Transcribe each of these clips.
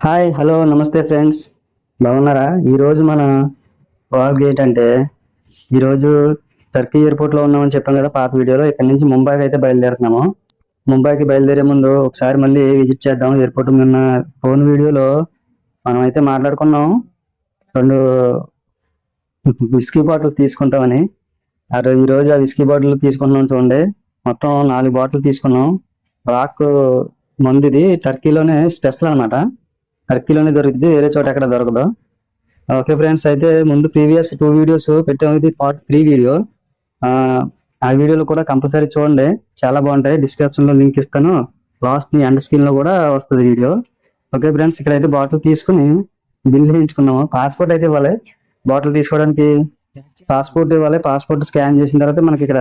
Hi hello నమస్తే friends బాగున్నారా? ఈరోజు మన వాల్ గేట్ అంటే ఈరోజు టర్కీ ఎయిర్పోర్ట్లో ఉన్నామని చెప్పాం కదా పాత వీడియోలో. ఇక్కడ నుంచి ముంబైకి అయితే బయలుదేరుతున్నాము. ముంబైకి బయలుదేరే ముందు ఒకసారి మళ్ళీ విజిట్ చేద్దాం. ఎయిర్పోర్ట్ నిన్న ఫోన్ వీడియోలో మనం అయితే మాట్లాడుకున్నాం. రెండు విస్కీ బాటిల్ తీసుకుంటామని. ఆ రోజు ఈ రోజు ఆ విస్కీ బాటిల్ తీసుకున్నాం చూడండి. మొత్తం నాలుగు బాటిల్ తీసుకున్నాం. రాక్ మందు ఇది టర్కీలోనే స్పెషల్ అన్నమాట టర్కీలోనే దొరుకుతుంది వేరే చోట ఎక్కడ దొరకదు. ఓకే ఫ్రెండ్స్ అయితే ముందు ప్రీవియస్ టూ వీడియోస్ పెట్టాము. ఇది పార్ట్ త్రీ వీడియో. ఆ వీడియోలు కూడా కంపల్సరీ చూడండి. చాలా బాగుంటాయి. డిస్క్రిప్షన్లో లింక్ ఇస్తాను. లాస్ట్ని ఎండ్ స్క్రీన్లో కూడా వస్తుంది వీడియో. ఓకే ఫ్రెండ్స్ ఇక్కడైతే బాటిల్ తీసుకుని బిల్ వేయించుకున్నాము. పాస్పోర్ట్ అయితే ఇవ్వాలి. బాటిల్ తీసుకోవడానికి పాస్పోర్ట్ ఇవ్వాలి. పాస్పోర్ట్ స్కాన్ చేసిన తర్వాత మనకి ఇక్కడ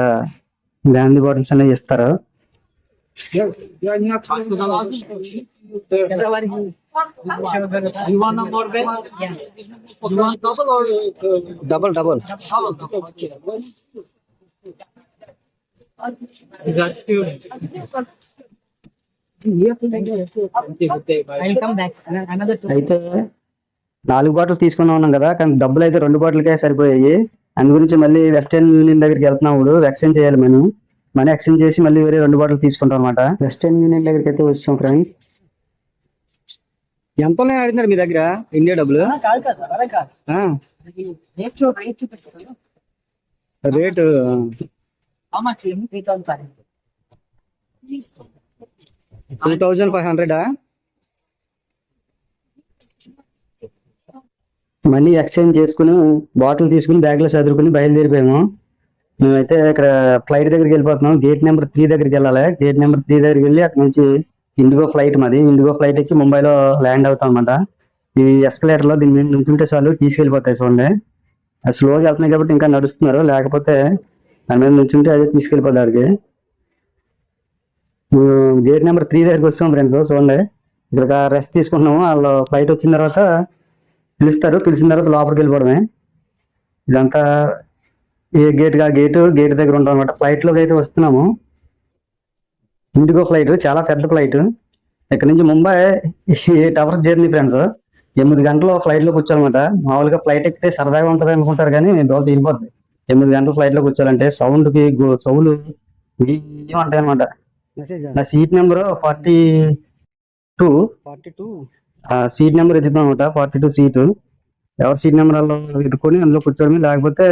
గాంధీ బాటిల్స్ అనేవి ఇస్తారు. You want a more bed? Yeah. You want double or uh, double? Double. Double. student? I'll come back. Two. అయితే నాలుగు బాటిల్ తీసుకున్నాం ఉన్నాం కదా కానీ డబ్బులు అయితే రెండు బాటిల్కే సరిపోయాయి అందు గురించి మళ్ళీ వెస్టర్న్ యూనియన్ దగ్గరికి వెళ్తున్నాం ఇప్పుడు ఎక్స్చేంజ్ చేయాలి మనం మనీ ఎక్స్చేంజ్ చేసి మళ్ళీ వేరే రెండు బాటిల్ తీసుకుంటాం అనమాట వెస్టర్న్ యూనియన్ దగ్గరికి అయితే వచ్చాం ఫ్రెండ్స్ ఎంత అడిగినారు మీ దగ్గర? ఇండియా డబ్బులు? కాదు కాదు అలా కాదు. రేట్ చూ చూపిస్తాను. ఫైవ్ టూ థౌజండ్ ఫైవ్ హండ్రెడా మనీ ఎక్స్చేంజ్ చేసుకుని బాటిల్ తీసుకుని బ్యాగ్లో చదువుకుని బయలుదేరిపోయాము. మేమైతే ఇక్కడ ఫ్లైట్ దగ్గరికి వెళ్ళిపోతున్నాం. గేట్ నెంబర్ త్రీ దగ్గరికి వెళ్ళాలి. గేట్ నెంబర్ త్రీ దగ్గరికి వెళ్ళి అక్కడ నుంచి ఇండిగో ఫ్లైట్ మాది. ఇండిగో ఫ్లైట్ వచ్చి ముంబైలో ల్యాండ్ అవుతాం అనమాట ఈ ఎస్కలేటర్లో దీని మీద నుంచుంటే చాలు తీసుకెళ్ళిపోతాయి చూడండి. అది స్లోగా వెళ్తున్నాయి కాబట్టి ఇంకా నడుస్తున్నారు. లేకపోతే దాని మీద నుంచుంటే అదే తీసుకెళ్ళిపోతారు గేట్ నెంబర్ త్రీ దగ్గరికి వస్తాం ఫ్రెండ్స్. చూడండి. ఇక్కడ రెస్ట్ తీసుకుంటున్నాము. వాళ్ళు ఫ్లైట్ వచ్చిన తర్వాత పిలుస్తారు. పిలిచిన తర్వాత లోపలికి వెళ్ళిపోవడమే. ఇదంతా ఏ గేట్గా గేట్? గేట్ దగ్గర ఉంటాం అనమాట ఫ్లైట్లోకి అయితే వస్తున్నాము. ఇండిగో ఫ్లైట్ చాలా పెద్ద ఫ్లైట్. ఇక్కడ నుంచి Mumbai eight hours journey friends. ఎనిమిది గంటలు ఫ్లైట్లో కూర్చోాలన్నమాట మామూలుగా ఫ్లైట్ ఎక్కితే సరదాగా ఉంటది అనుకుంటారు కానీ దోత వెళ్ళిపోద్ది ఎనిమిది గంటలు ఫ్లైట్లో కూర్చోాలంటే సౌండ్కి సౌలు ఉంటాయి అనమాట నా seat number forty two. Forty two. Seat number ఎత్తుతాం అనమాట ఫార్టీ టూ సీటు. ఎవరి సీట్ నెంబర్ వాళ్ళు ఎత్తుకొని అందులో కూర్చోవడమే లేకపోతే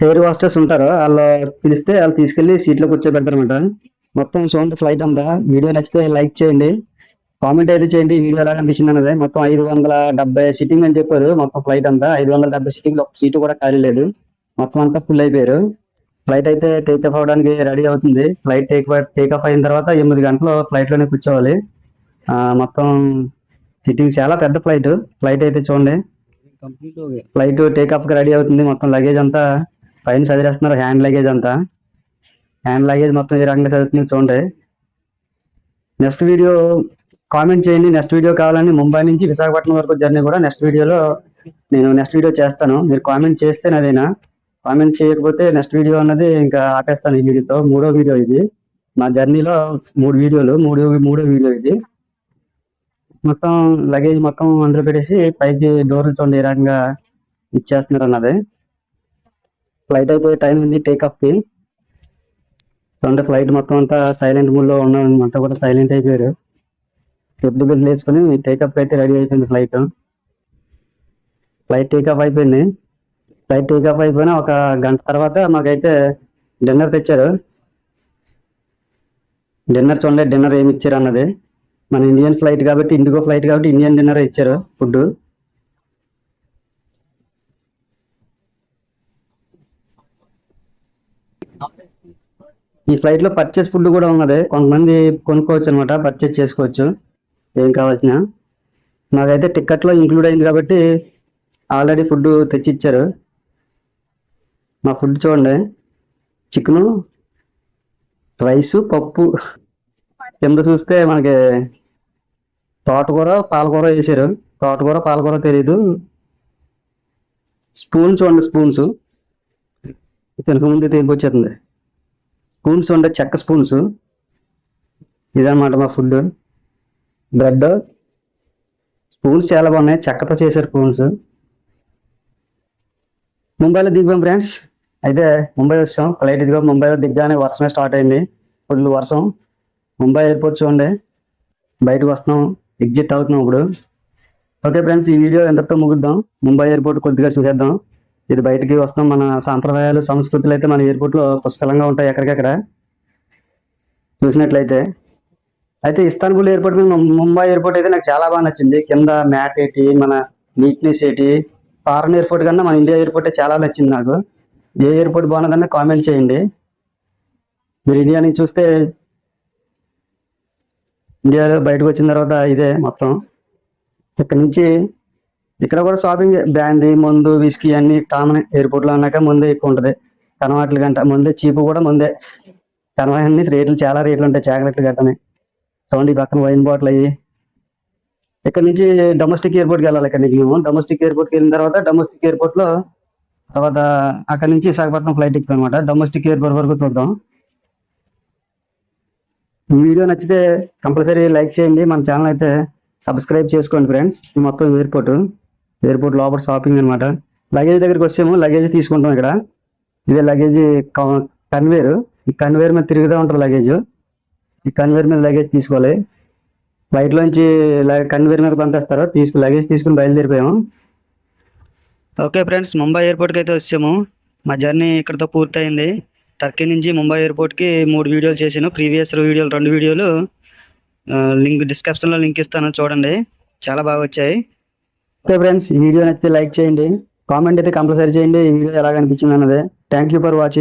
ఎవరి హాస్టర్స్ ఉంటారో వాళ్ళు పిలిస్తే వాళ్ళు తీసుకెళ్ళి సీట్లో కూర్చోబెడతారు అనమాట మొత్తం సౌండ్ ఫ్లైట్ అంతా. వీడియో నచ్చితే లైక్ చేయండి. కామెంట్ అయితే చేయండి. వీడియో ఎలా అనిపించింది అనేది మొత్తం ఐదు వందల డెబ్బై సిట్టింగ్ అని చెప్పారు. మొత్తం ఫ్లైట్ అంతా. ఐదు వందల డెబ్బై సిట్టింగ్ ఒక సీటు కూడా ఖాళీ లేదు. మొత్తం అంతా ఫుల్ అయిపోయారు. ఫ్లైట్ అయితే టేక్ ఆఫ్ అవడానికి రెడీ అవుతుంది. ఫ్లైట్ టేక్ టేక్ ఆఫ్ అయిన తర్వాత ఎనిమిది గంటలు ఫ్లైట్లోనే కూర్చోవాలి. మొత్తం సిట్టింగ్ చాలా పెద్ద ఫ్లైట్ ఫ్లైట్ అయితే చూడండి. ఫ్లైట్ టేక్ ఆఫ్ రెడీ అవుతుంది. మొత్తం లగేజ్ అంతా. పైన చదివేస్తున్నారు హ్యాండ్ లగేజ్ అంతా. హ్యాండ్ లగేజ్ మొత్తం ఈ రకంగా చదువుతుంది చూడండి. నెక్స్ట్ వీడియో కామెంట్ చేయండి. నెక్స్ట్ వీడియో కావాలని ముంబై నుంచి విశాఖపట్నం వరకు జర్నీ కూడా నెక్స్ట్ వీడియోలో నేను నెక్స్ట్ వీడియో చేస్తాను. మీరు కామెంట్ చేస్తే నాదేనా. కామెంట్ చేయకపోతే నెక్స్ట్ వీడియో అన్నది ఇంకా ఆపేస్తాను ఈ వీడియోతో మూడో వీడియో ఇది. మా జర్నీలో మూడు వీడియోలు మూడో మూడో వీడియో ఇది. మొత్తం లగేజ్ మొత్తం అందులో పెట్టేసి పైకి డోర్లు చూడండి ఏ రకంగా ఇచ్చేస్తున్నారు అన్నది. ఫ్లైట్ అయితే టైం ఉంది. టేక్ ఆఫ్ కి ఫ్లైట్ మొత్తం అంతా సైలెంట్ మూడ్లో ఉన్నాం. అంతా కూడా సైలెంట్ అయిపోయారు. ఎప్పుడు బిల్ వేసుకుని టేకప్ అయితే రెడీ అయిపోయింది ఫ్లైట్ ఫ్లైట్ టేకప్ అయిపోయింది. ఫ్లైట్ టేకప్ అయిపోయిన ఒక గంట తర్వాత మాకైతే డిన్నర్ తెచ్చారు. డిన్నర్ చూడండి డిన్నర్ ఏమి ఇచ్చారు అన్నది. మన ఇండియన్ ఫ్లైట్ కాబట్టి ఇండిగో ఫ్లైట్ కాబట్టి ఇండియన్ డిన్నర్ ఇచ్చారు ఫుడ్ ఈ ఫ్లైట్లో పర్చేస్ ఫుడ్ కూడా ఉన్నది. కొంతమంది కొనుక్కోవచ్చు అనమాట పర్చేస్ చేసుకోవచ్చు. ఏం కావాల్సిన? నాకైతే టికెట్లో ఇంక్లూడ్ అయింది కాబట్టి ఆల్రెడీ ఫుడ్ తెచ్చిచ్చారు. మా ఫుడ్ చూడండి. చికెను రైసు పప్పు. కింద చూస్తే మనకి తోటకూర పాలకూర వేసారు. తోటకూర పాలకూర తెలీదు. స్పూన్ చూడండి స్పూన్స్. తినకముందు తీసుకొచ్చేస్తుంది స్పూన్స్ ఉండే చెక్క స్పూన్స్. ఇదన్నమాట మా ఫుడ్. బ్రెడ్. స్పూన్స్ చాలా బాగున్నాయి. చెక్కతో చేశారు స్పూన్స్. ముంబైలో దిగాం ఫ్రెండ్స్. అయితే ముంబై వచ్చాం. ఫ్లైట్ ఇదిగో ముంబైలో దిగ్గానే వర్షమే స్టార్ట్ అయింది. ఫుల్ వర్షం. ముంబై ఎయిర్పోర్ట్ చూడండి. బయటకు వస్తున్నాం. ఎగ్జిట్ అవుతున్నాం ఇప్పుడు. ఓకే ఫ్రెండ్స్ ఈ వీడియో ఎంతతో ముగిద్దాం? ముంబై ఎయిర్పోర్ట్ కొద్దిగా చూసేద్దాం. ఇది బయటికి వస్తాం మన సాంప్రదాయాలు సంస్కృతులు అయితే మన ఎయిర్పోర్ట్లో పుష్కలంగా ఉంటాయి ఎక్కడికెక్కడ. చూసినట్లయితే. అయితే ఇస్తాన్బుల్ ఎయిర్పోర్ట్ మీద ముంబై ఎయిర్పోర్ట్ అయితే నాకు చాలా బాగా నచ్చింది. కింద మ్యాట్ ఏంటి మన నీట్నెస్ ఏంటి ఫారెన్ ఎయిర్పోర్ట్ కన్నా మన ఇండియా ఎయిర్పోర్ట్ చాలా నచ్చింది నాకు. ఏ ఎయిర్పోర్ట్ బాగున్నదన్న కామెంట్ చేయండి. మీరు ఇండియా నుంచి చూస్తే ఇండియాలో బయటకు వచ్చిన తర్వాత ఇదే మొత్తం. ఇక్కడ నుంచి ఇక్కడ కూడా షాపింగ్ బ్రాందీ మందు విస్కీ అన్ని కామన్ ఎయిర్పోర్ట్లో అన్నాక ముందే ఎక్కువ ఉంటది. కనవాట్ల గంట ముందే చీపు కూడా ముందే. కనవా అన్ని రేట్లు చాలా రేట్లు ఉంటాయి చాక్లెట్లు గట్టనే చూడండి పక్కన వైన్ బాటిల్ అయ్యి. ఇక్కడ నుంచి డొమెస్టిక్ ఎయిర్పోర్ట్కి వెళ్ళాలి ఇక్కడ నుంచి మేము. డొమెస్టిక్ ఎయిర్పోర్ట్కి వెళ్ళిన తర్వాత డొమెస్టిక్ ఎయిర్పోర్ట్లో తర్వాత అక్కడ నుంచి విశాఖపట్నం ఫ్లైట్ ఎక్కువ అనమాట డొమెస్టిక్ ఎయిర్పోర్ట్ వరకు చూద్దాం. వీడియో నచ్చితే కంపల్సరీ లైక్ చేయండి. మన ఛానల్ అయితే సబ్స్క్రైబ్ చేసుకోండి ఫ్రెండ్స్ ఇది మొత్తం ఎయిర్పోర్ట్ ఎయిర్పోర్ట్ లోపల షాపింగ్ అనమాట లగేజ్ దగ్గరికి వచ్చాము. లగేజ్ తీసుకుంటాం ఇక్కడ. ఇదే లగేజ్ కన్వేర్ ఈ కన్వేర్ మీద తిరుగుతూ ఉంటారు లగేజ్. ఈ కన్వేర్ మీద లగేజ్ తీసుకోవాలి. బయటలోంచి కన్వేర్ మీద పంపిస్తారు. తీసుకు లగేజ్ తీసుకుని బయలుదేరిపోయాము. ఓకే ఫ్రెండ్స్ ముంబై ఎయిర్పోర్ట్కి అయితే వచ్చాము. మా జర్నీ ఇక్కడతో పూర్తయింది. టర్కీ నుంచి ముంబై ఎయిర్పోర్ట్కి మూడు వీడియోలు చేశాను. ప్రీవియస్ వీడియోలు రెండు వీడియోలు లింక్ డిస్క్రిప్షన్లో లింక్ ఇస్తాను చూడండి. చాలా బాగా వచ్చాయి. ఓకే ఫ్రెండ్స్ ఈ వీడియో నచ్చితే లైక్ చేయండి. కామెంట్ అయితే కంపల్సరీ చేయండి. ఈ వీడియో ఎలా అనిపించింది అన్నది. Thank you for watching